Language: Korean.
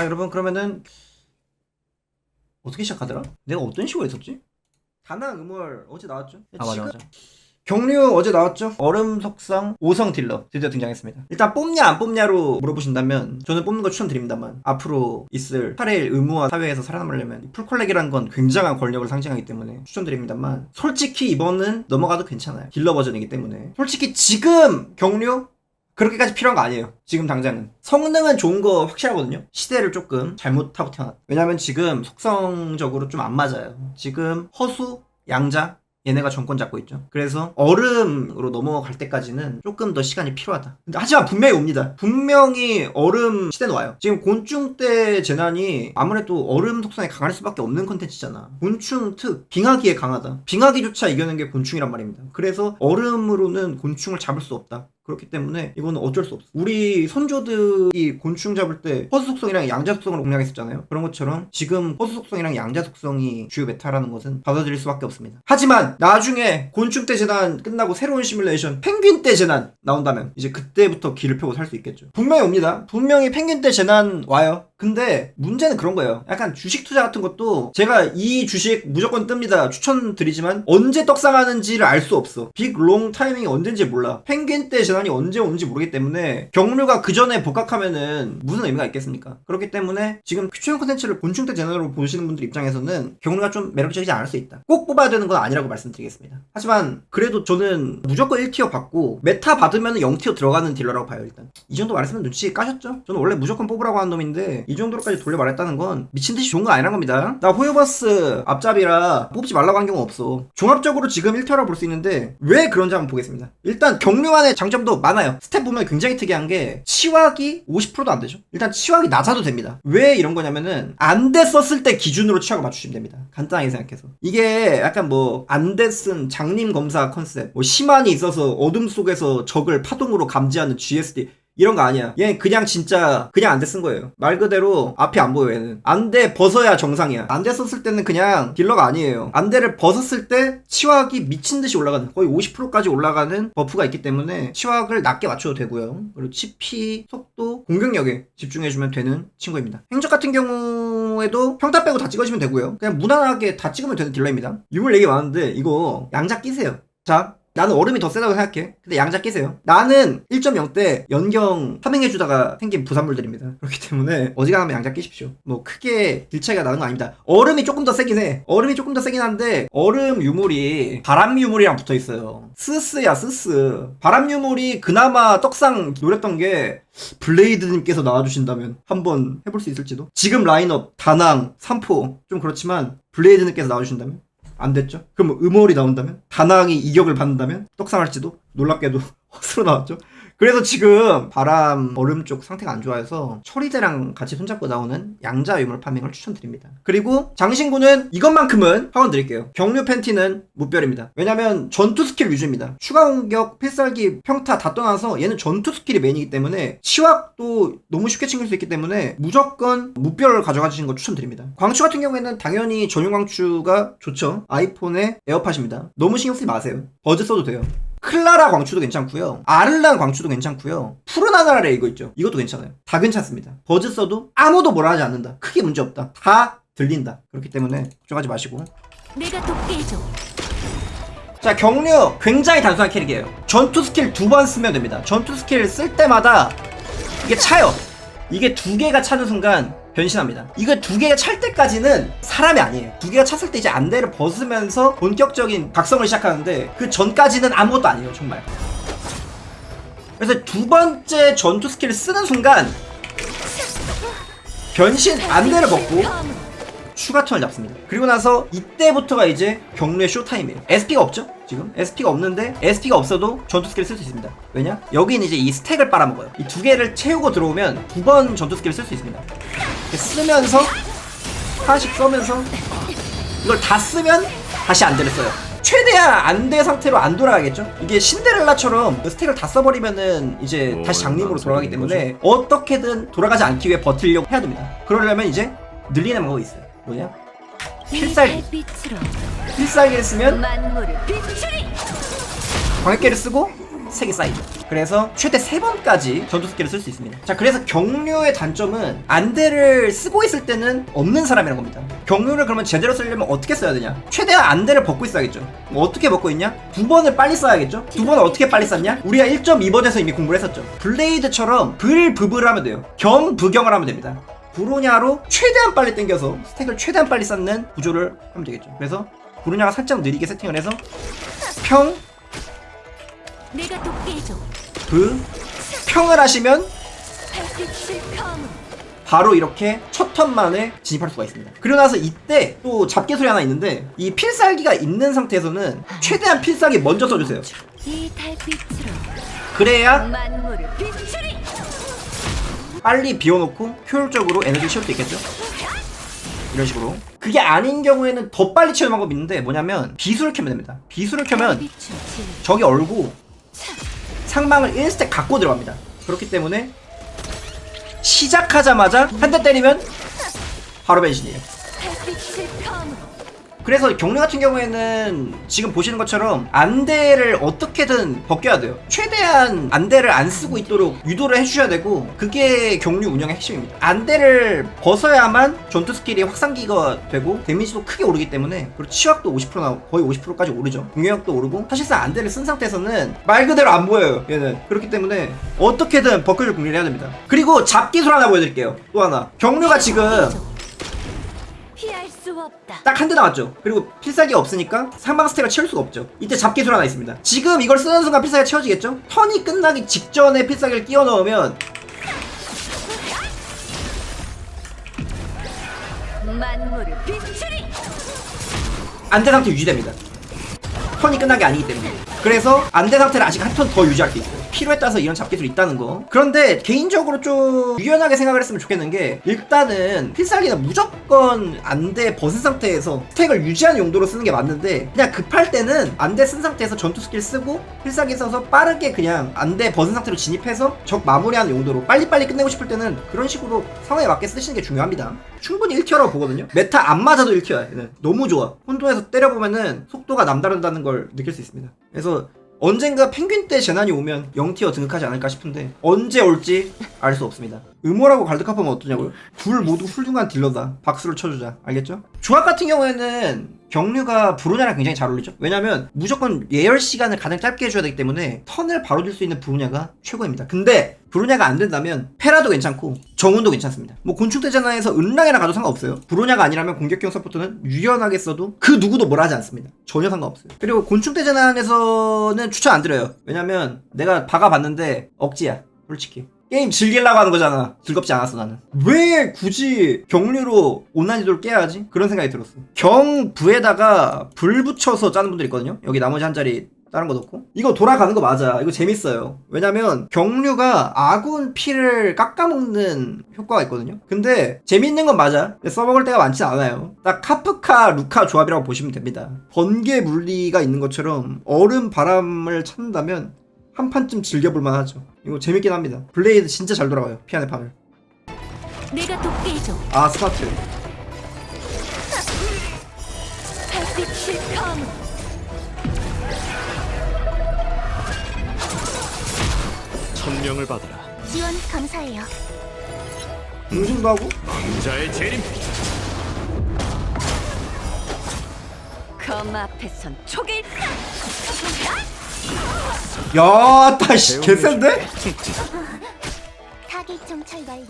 자 여러분 그러면은 어떻게 시작하더라? 내가 어떤 식으로 했었지? 다낭 음월 어제 나왔죠? 아 맞아 맞아 경류 어제 나왔죠? 얼음 석상 5성 딜러 드디어 등장했습니다. 일단 뽑냐 안 뽑냐로 물어보신다면 저는 뽑는 거 추천드립니다만 앞으로 있을 8일 의무화 사회에서 살아남으려면 풀콜렉이라는 건 굉장한 권력을 상징하기 때문에 추천드립니다만 솔직히 이번은 넘어가도 괜찮아요. 딜러 버전이기 때문에 솔직히 지금 경류 그렇게까지 필요한 거 아니에요. 지금 당장은. 성능은 좋은 거 확실하거든요. 시대를 조금 잘못하고 태어났. 왜냐면 지금 속성적으로 좀 안 맞아요. 지금 허수, 양자, 얘네가 정권 잡고 있죠. 그래서 얼음으로 넘어갈 때까지는 조금 더 시간이 필요하다. 근데 하지만 분명히 옵니다. 분명히 얼음 시대는 와요. 지금 곤충 때 재난이 아무래도 얼음 속성에 강할 수밖에 없는 컨텐츠잖아. 곤충 특 빙하기에 강하다. 빙하기조차 이겨낸 게 곤충이란 말입니다. 그래서 얼음으로는 곤충을 잡을 수 없다. 그렇기 때문에 이거는 어쩔 수 없어. 우리 선조들이 곤충 잡을 때 허수 속성이랑 양자 속성을 공략했었잖아요. 그런 것처럼 지금 허수 속성이랑 양자 속성이 주요 메타라는 것은 받아들일 수밖에 없습니다. 하지만 나중에 곤충 때 재난 끝나고 새로운 시뮬레이션 펭귄 때 재난 나온다면 이제 그때부터 길을 펴고 살 수 있겠죠. 분명히 옵니다. 분명히 펭귄 때 재난 와요. 근데 문제는 그런 거예요. 약간 주식 투자 같은 것도 제가 이 주식 무조건 뜹니다. 추천드리지만 언제 떡상하는지를 알 수 없어. 빅 롱 타이밍이 언젠지 몰라. 펭귄 때 재난이 언제 오는지 모르기 때문에 경류가 그 전에 복각하면은 무슨 의미가 있겠습니까? 그렇기 때문에 지금 퓨처형 콘텐츠를 곤충 때 재난으로 보시는 분들 입장에서는 경류가 좀 매력적이지 않을 수 있다. 꼭 뽑아야 되는 건 아니라고 말씀드리겠습니다. 하지만 그래도 저는 무조건 1티어 받고 메타 받으면 0티어 들어가는 딜러라고 봐요 일단. 이 정도 말했으면 눈치 까셨죠? 저는 원래 무조건 뽑으라고 하는 놈인데 이 정도로까지 돌려 말했다는 건 미친 듯이 좋은 거 아니란 겁니다. 나 호요버스 앞잡이라 뽑지 말라고 한 경우 없어. 종합적으로 지금 1티어라고 볼수 있는데 왜 그런지 한번 보겠습니다. 일단 경류안의 장점도 많아요. 스텝 보면 굉장히 특이한 게 치확이 50%도 안 되죠. 일단 치확이 낮아도 됩니다. 왜 이런 거냐면은 안 됐었을 때 기준으로 치확을 맞추시면 됩니다. 간단하게 생각해서. 이게 약간 뭐 안 됐은 장님 검사 컨셉, 뭐 시만이 있어서 어둠 속에서 적을 파동으로 감지하는 GSD 이런 거 아니야. 얘 그냥 진짜 그냥 안돼쓴 거예요. 말 그대로 앞이 안 보여 얘는. 안돼 벗어야 정상이야. 안돼 썼을 때는 그냥 딜러가 아니에요. 안 돼를 벗었을 때 치확이 미친 듯이 올라가는 거의 50%까지 올라가는 버프가 있기 때문에 치확을 낮게 맞춰도 되고요. 그리고 치피, 속도, 공격력에 집중해주면 되는 친구입니다. 행적 같은 경우에도 평타 빼고 다 찍어주면 되고요. 그냥 무난하게 다 찍으면 되는 딜러입니다. 유물 얘기 많은데 이거 양자 끼세요. 자, 나는 얼음이 더 세다고 생각해. 근데 양자 끼세요. 나는 1.0때 연경 파밍해주다가 생긴 부산물들입니다. 그렇기 때문에 어지간하면 양자 끼십시오. 뭐 크게 딜 차이가 나는 건 아닙니다. 얼음이 조금 더 세긴 해. 얼음이 조금 더 세긴 한데 얼음 유물이 바람 유물이랑 붙어 있어요. 스스야 스스. 바람 유물이 그나마 떡상 노렸던 게 블레이드님께서 나와주신다면 한번 해볼 수 있을지도. 지금 라인업 다낭, 삼포 좀 그렇지만 블레이드님께서 나와주신다면 안 됐죠? 그럼 음월이 나온다면? 다낭이 이격을 받는다면? 떡상할지도? 놀랍게도 헛으로 나왔죠? 그래서 지금 바람 얼음 쪽 상태가 안 좋아해서 철이대랑 같이 손잡고 나오는 양자 유물 파밍을 추천드립니다. 그리고 장신구는 이것만큼은 하원 드릴게요. 경류 팬티는 무별입니다. 왜냐면 전투 스킬 위주입니다. 추가 공격, 필살기, 평타 다 떠나서 얘는 전투 스킬이 메인이기 때문에 치확도 너무 쉽게 챙길 수 있기 때문에 무조건 무별을 가져가 주시는 거 추천드립니다. 광추 같은 경우에는 당연히 전용 광추가 좋죠. 아이폰의 에어팟입니다. 너무 신경 쓰지 마세요. 버즈 써도 돼요. 클라라 광추도 괜찮고요. 아를란 광추도 괜찮고요. 푸른 하나라 이거 있죠. 이것도 괜찮아요. 다 괜찮습니다. 버즈 써도 아무도 뭐라 하지 않는다. 크게 문제 없다. 다 들린다. 그렇기 때문에 걱정하지 마시고. 내가 돕게 해줘. 자 경류 굉장히 단순한 캐릭이에요. 전투 스킬 두 번 쓰면 됩니다. 전투 스킬 쓸 때마다 이게 차요. 이게 두 개가 차는 순간 변신합니다. 이거 두 개가 찰 때까지는 사람이 아니에요. 두 개가 찼을 때 이제 안대를 벗으면서 본격적인 각성을 시작하는데 그 전까지는 아무것도 아니에요, 정말. 그래서 두 번째 전투 스킬을 쓰는 순간 변신 안대를 벗고 추가 턴을 잡습니다. 그리고 나서 이때부터가 이제 경루의 쇼타임이에요. SP가 없죠? 지금? SP가 없는데 SP가 없어도 전투 스킬을 쓸 수 있습니다. 왜냐? 여기는 이제 이 스택을 빨아먹어요. 이 두 개를 채우고 들어오면 두 번 전투 스킬을 쓸 수 있습니다. 이렇게 쓰면서 하나씩 써면서 이걸 다 쓰면 다시 안대를 써요. 최대한 안대 상태로 안 돌아가겠죠? 이게 신데렐라처럼 스택을 다 써버리면은 이제 어, 다시 장님으로 얼마나 돌아가기 때문에 어떻게든 돌아가지 않기 위해 버틸려고 해야 됩니다. 그러려면 이제 늘리는 방법이 있어요. 뭐냐? 필살기. 필살기를 쓰면. 광역계를 쓰고 3개 쌓이죠. 그래서 최대 3번까지 전투 스킬을 쓸 수 있습니다. 자, 그래서 경류의 단점은 안대를 쓰고 있을 때는 없는 사람이란 겁니다. 경류를 그러면 제대로 쓰려면 어떻게 써야 되냐? 최대한 안대를 벗고 있어야겠죠. 뭐 어떻게 벗고 있냐? 두 번을 빨리 써야겠죠? 두 번을 어떻게 빨리 썼냐? 우리가 1.2번에서 이미 공부를 했었죠. 블레이드처럼 불부불을 하면 돼요. 경부경을 하면 됩니다. 브로냐로 최대한 빨리 당겨서 스택을 최대한 빨리 쌓는 구조를 하면 되겠죠. 그래서 브로냐가 살짝 느리게 세팅을 해서 평, 내가 돕게 해줘. 브, 평을 하시면 달빛을 바로 이렇게 첫 턴 만에 진입할 수가 있습니다. 그리고 나서 이때 또 잡기 소리 하나 있는데 이 필살기가 있는 상태에서는 최대한 필살기 먼저 써주세요. 이 달빛으로 그래야 만물을 비추리. 빨리 비워놓고 효율적으로 에너지 채울 수 있겠죠? 이런 식으로. 그게 아닌 경우에는 더 빨리 채우는 방법이 있는데 뭐냐면 비수를 켜면 됩니다. 비수를 켜면. 적이 얼고 상망을 1스택 갖고 들어갑니다. 그렇기 때문에 시작하자마자 한 대 때리면 바로 변신이에요. 그래서 경례 같은 경우에는 지금 보시는 것처럼 안대를 어떻게든 벗겨야 돼요. 최대한 안대를 안 쓰고 있도록 유도를 해주셔야 되고 그게 경류 운영의 핵심입니다. 안대를 벗어야만 전투 스킬이 확산기가 되고 데미지도 크게 오르기 때문에 그리고 치확도 50%나 거의 50%까지 오르죠. 공격력도 오르고 사실상 안대를 쓴 상태에서는 말 그대로 안 보여요. 얘는 그렇기 때문에 어떻게든 벗겨줄 공략을 해야 됩니다. 그리고 잡기술 하나 보여드릴게요. 또 하나 경류가 지금 수 없다. 딱 한 대 나왔죠. 그리고 필살기가 없으니까 상방 스택을 채울 수가 없죠. 이때 잡기술 하나 있습니다. 지금 이걸 쓰는 순간 필살기가 채워지겠죠? 턴이 끝나기 직전에 필살기를 끼워 넣으면 만물을 비추리. 안대 상태 유지됩니다. 턴이 끝난 게 아니기 때문에. 그래서 안대 상태를 아직 한 턴 더 유지할 수 있어요. 필요에 따라서 이런 잡기술이 있다는 거. 그런데 개인적으로 좀 유연하게 생각을 했으면 좋겠는 게 일단은 필살기는 무조건 안대 벗은 상태에서 스택을 유지하는 용도로 쓰는 게 맞는데 그냥 급할 때는 안대 쓴 상태에서 전투 스킬 쓰고 필살기 써서 빠르게 그냥 안대 벗은 상태로 진입해서 적 마무리하는 용도로 빨리빨리 끝내고 싶을 때는 그런 식으로 상황에 맞게 쓰시는 게 중요합니다. 충분히 1티어라고 보거든요. 메타 안 맞아도 1티어야. 얘는. 너무 좋아. 혼돈에서 때려보면은 속도가 남다르다는 걸 느낄 수 있습니다. 그래서 언젠가 펭귄 때 재난이 오면 0티어 등극하지 않을까 싶은데 언제 올지 알 수 없습니다. 음모라고 갈드카프면 어떠냐고요? 둘 모두 훌륭한 딜러다. 박수를 쳐주자. 알겠죠? 조합 같은 경우에는 경류가 브루냐랑 굉장히 잘 어울리죠? 왜냐면 무조건 예열 시간을 가장 짧게 해줘야 되기 때문에 턴을 바로 줄 수 있는 브루냐가 최고입니다. 근데 브루냐가 안 된다면 페라도 괜찮고 정운도 괜찮습니다. 뭐 곤충대전에서 은랑이랑 가도 상관없어요. 브루냐가 아니라면 공격형 서포터는 유연하게 써도 그 누구도 뭐라 하지 않습니다. 전혀 상관없어요. 그리고 곤충대전에서는 추천 안 드려요. 왜냐면 내가 박아봤는데 억지야. 솔직히. 게임 즐기려고 하는 거잖아. 즐겁지 않았어, 나는. 왜 굳이 경류로 온난이도를 깨야지? 그런 생각이 들었어. 경부에다가 불 붙여서 짜는 분들 있거든요? 여기 나머지 한 자리 다른 거 넣고. 이거 돌아가는 거 맞아. 이거 재밌어요. 왜냐면 경류가 아군 피를 깎아먹는 효과가 있거든요? 근데 재밌는 건 맞아. 써먹을 때가 많지 않아요. 딱 카프카, 루카 조합이라고 보시면 됩니다. 번개 물리가 있는 것처럼 얼음 바람을 찾는다면 한 판쯤 즐겨볼 만 하죠. 이거 재밌긴 합니다. 블레이드 진짜 잘 돌아가요. 피안의 판을. 내가 돕게 해줘. 아, 검으로 천명을 받아라. 지원 감사해요. 응징도 하고. 왕자의 재림. 검 앞에선 초길. 야, 따씨, 개센데? 타겟 정찰 완료.